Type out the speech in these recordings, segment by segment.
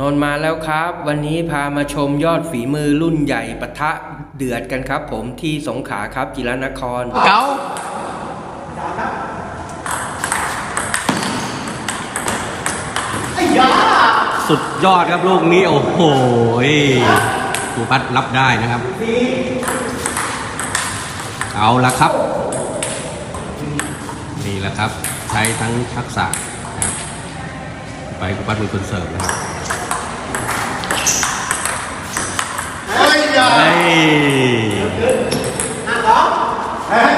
นนท์มาแล้วครับ วันนี้พามาชมยอดฝีมือรุ่นใหญ่ปะทะเดือดกันครับ ผมที่สงขลาครับจิรนครเก๋าสุดยอดครับลูกนี้ โอ้โหครูพัดรับได้นะครับ เอาละครับ นี่แหละครับ ใช้ทั้งทักษะนะครับไปครูพัดเป็นคนเสิร์ฟนะครับ เฮ้ย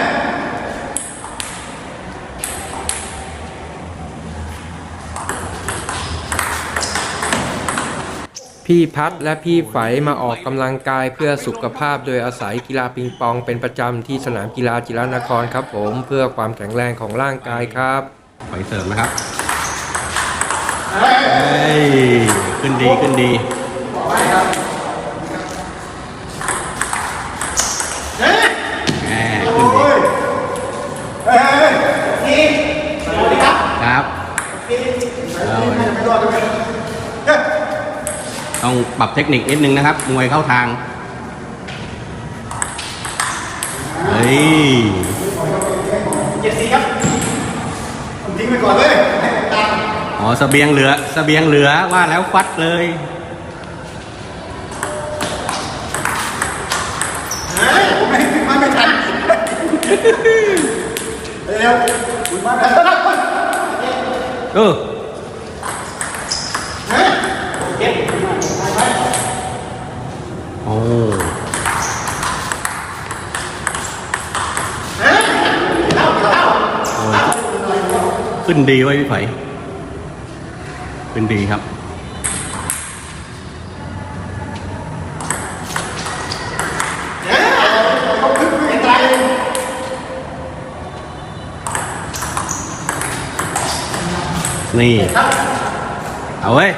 พี่พัดและพี่ไฝมาออกกำลังกายเพื่อสุขภาพโดยอาศัยกีฬาปิงปองเป็นประจำที่สนามกีฬาจิรนครครับผมเพื่อความแข็งแรงของร่างกายครับไปเสริมนะครับเฮ้ยขึ้นดีขึ้นดี แหมขึ้นดีครับเอา ต้องปรับเทคนิคนิดนึงนะครับ มวยเข้าทาง เฮ้ยเจ็ดสี่ครับผมทิ้งไปก่อนเลยตามอ๋อสเสบียงเหลือสเสบียงเหลือว่าแล้วฟัดเลยเฮ้ยผมไม่ทิ้งมันไม่ทันเร็วคุณมาแล้วนะคนเออ โอ้ยขึ้นดีไว้พี่ไผ่ขึ้นดีครับนี่ เอาเว้ย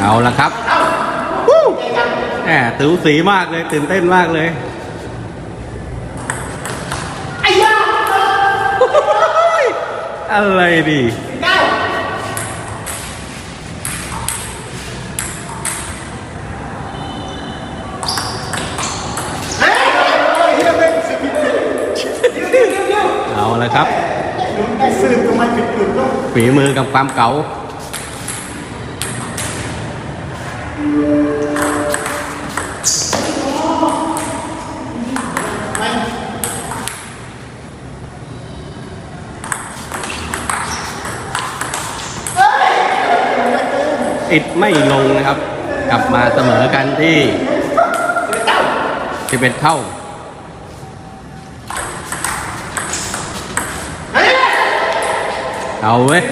เอาละครับแหมถือสีมากเลย ตื่นเต้นมากเลยอะไรดิเอาละครับฝีมือกับความเก๋า อิดไม่ลงนะครับ กลับมาเสมอกันที่ที่เป็นเท่าเอาเว้ย